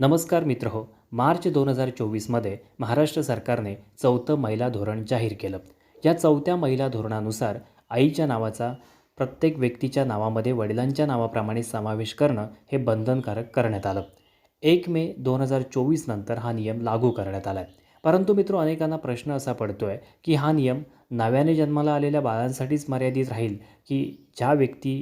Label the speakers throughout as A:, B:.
A: नमस्कार मित्र हो मार्च दोन हजार चोवीसमध्ये महाराष्ट्र सरकारने चौथं महिला धोरण जाहीर केलं. या चौथ्या महिला धोरणानुसार आईच्या नावाचा प्रत्येक व्यक्तीच्या नावामध्ये वडिलांच्या नावाप्रमाणे समावेश करणं हे बंधनकारक करण्यात आलं. एक मे दोन हजार चोवीस नंतर हा नियम लागू करण्यात आला आहे परंतु मित्र अनेकांना प्रश्न असा पडतो आहे की हा नियम नव्याने जन्माला आलेल्या बाळांसाठीच मर्यादित राहील की ज्या व्यक्ती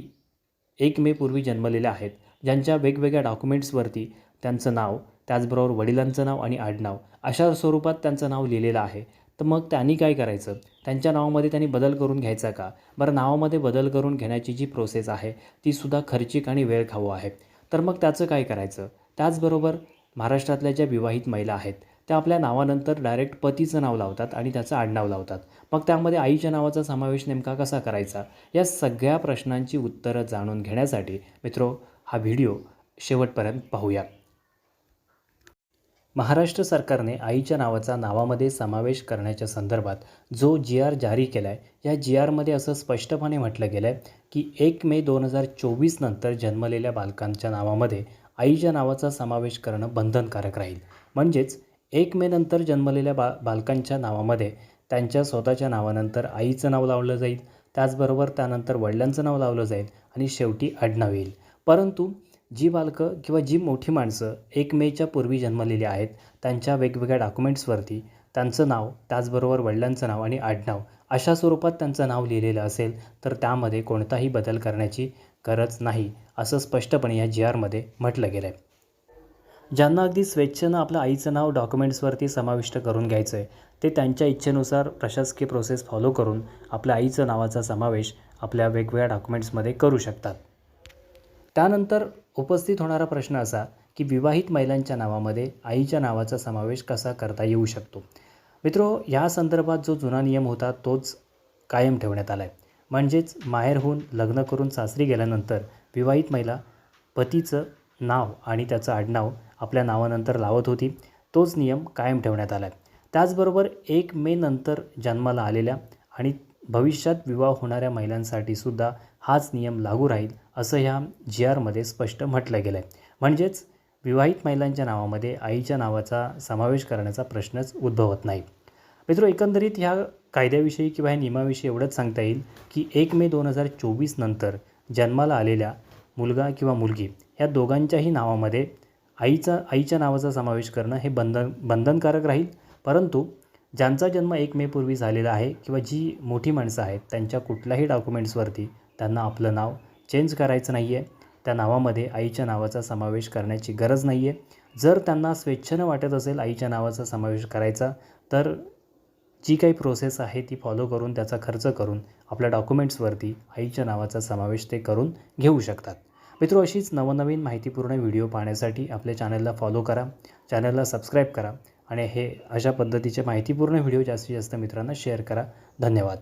A: एक मे पूर्वी जन्मलेल्या आहेत ज्यांच्या वेगवेगळ्या डॉक्युमेंट्सवरती त्यांचं नाव त्याचबरोबर वडिलांचं नाव आणि आडनाव अशा स्वरूपात त्यांचं नाव लिहिलेलं आहे. तर मग त्यांनी काय करायचं? त्यांच्या नावामध्ये त्यांनी बदल करून घ्यायचा का? बरं नावामध्ये बदल करून घेण्याची जी प्रोसेस आहे तीसुद्धा खर्चिक आणि वेळ खाऊ आहे. तर मग त्याचं काय करायचं? त्याचबरोबर महाराष्ट्रातल्या ज्या विवाहित महिला आहेत त्या आपल्या नावानंतर डायरेक्ट पतीचं नाव लावतात आणि त्याचं आडनाव लावतात. मग त्यामध्ये आईच्या नावाचा समावेश नेमका कसा करायचा? या सगळ्या प्रश्नांची उत्तरं जाणून घेण्यासाठी मित्रो हा व्हिडिओ शेवटपर्यंत पाहूया. महाराष्ट्र सरकारने आईच्या नावाचा नावामध्ये समावेश करण्याच्या संदर्भात जो जी आर जारी केला आहे या जी आरमध्ये असं स्पष्टपणे म्हटलं गेलं आहे की एक मे दोन हजार चोवीस नंतर जन्मलेल्या बालकांच्या नावामध्ये आईच्या नावाचा समावेश करणं बंधनकारक राहील. म्हणजेच एक मे नंतर जन्मलेल्या बा बालकांच्या नावामध्ये त्यांच्या स्वतःच्या नावानंतर आईचं नाव लावलं जाईल त्याचबरोबर त्यानंतर वडिलांचं नाव लावलं जाईल आणि शेवटी आडनाव येईल. परंतु जी बालकं किंवा जी मोठी माणसं एक मेच्या पूर्वी जन्मलेली आहेत त्यांच्या वेगवेगळ्या डॉक्युमेंट्सवरती त्यांचं नाव त्याचबरोबर वडिलांचं नाव आणि आडनाव अशा स्वरूपात त्यांचं नाव लिहिलेलं असेल तर त्यामध्ये कोणताही बदल करण्याची गरज नाही असं स्पष्टपणे या जी आरमध्ये म्हटलं गेलं आहे ज्यांना अगदी स्वेच्छेनं आपलं आईचं नाव डॉक्युमेंट्सवरती समाविष्ट करून घ्यायचं आहे ते त्यांच्या इच्छेनुसार प्रशासकीय प्रोसेस फॉलो करून आपल्या आईचं नावाचा समावेश आपल्या वेगवेगळ्या डॉक्युमेंट्समध्ये करू शकतात. त्यानंतर उपस्थित होणारा प्रश्न असा की विवाहित महिलांच्या नावामध्ये आईच्या नावाचा समावेश कसा करता येऊ शकतो? मित्रो या संदर्भात जो जुना नियम होता तोच कायम ठेवण्यात आला आहे म्हणजेच माहेरहून लग्न करून सासरी गेल्यानंतर विवाहित महिला पतीचं नाव आणि त्याचं आडनाव आपल्या नावानंतर लावत होती तोच नियम कायम ठेवण्यात आला आहे त्याचबरोबर एक मे नंतर जन्माला आलेल्या आणि भविष्यात विवाह होणाऱ्या महिलांसाठी सुद्धा हाच नियम लागू राहील असं ह्या जी आरमध्ये स्पष्ट म्हटलं गेलं आहे म्हणजेच विवाहित महिलांच्या नावामध्ये आईच्या नावाचा समावेश करण्याचा प्रश्नच उद्भवत नाही. मित्र एकंदरीत ह्या कायद्याविषयी किंवा ह्या नियमाविषयी एवढंच सांगता येईल की एक मे दोन हजार चोवीस नंतर जन्माला आलेल्या मुलगा किंवा मुलगी ह्या दोघांच्याही नावामध्ये आईचा आईच्या नावाचा समावेश करणं हे बंधन बंधनकारक राहील. परंतु ज्यांचा जन्म एक मे पूर्वी झालेला आहे किंवा जी मोठी माणसं आहेत त्यांच्या कुठल्याही डॉक्युमेंट्सवरती त्यांना आपलं नाव चेंज करायचं नाही आहे त्या नावामध्ये आईच्या नावाचा समावेश करण्याची गरज नाही आहे जर त्यांना स्वेच्छेनं वाटत असेल आईच्या नावाचा समावेश करायचा तर जी काही प्रोसेस आहे ती फॉलो करून त्याचा खर्च करून आपल्या डॉक्युमेंट्सवरती आईच्या नावाचा समावेश ते करून घेऊ शकतात. मित्रो अशीच नवनवीन माहितीपूर्ण व्हिडिओ पाहण्यासाठी आपल्या चॅनलला फॉलो करा. चॅनलला सबस्क्राईब करा. आणि हे अशा पद्धतीचे माहितीपूर्ण व्हिडिओ जास्तीत जास्त मित्रांना शेअर करा. धन्यवाद.